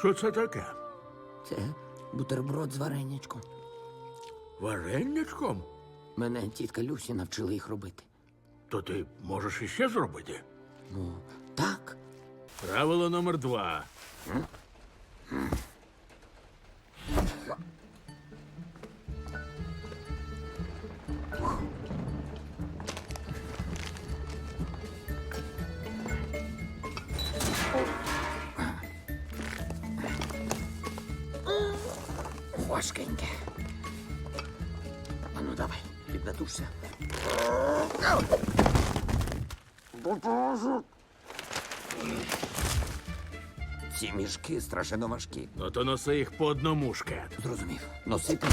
Що це таке? Це бутерброд з варенячком. Вареннячком? Мене тітка Люсі навчила їх робити. То ти можеш іще зробити. Ну, так. Правило номер два. Важкеньке. А ну давай, піднатужся. Ці мішки страшенно важкі. Ну то носи їх по одному шкет. Зрозумів. Носити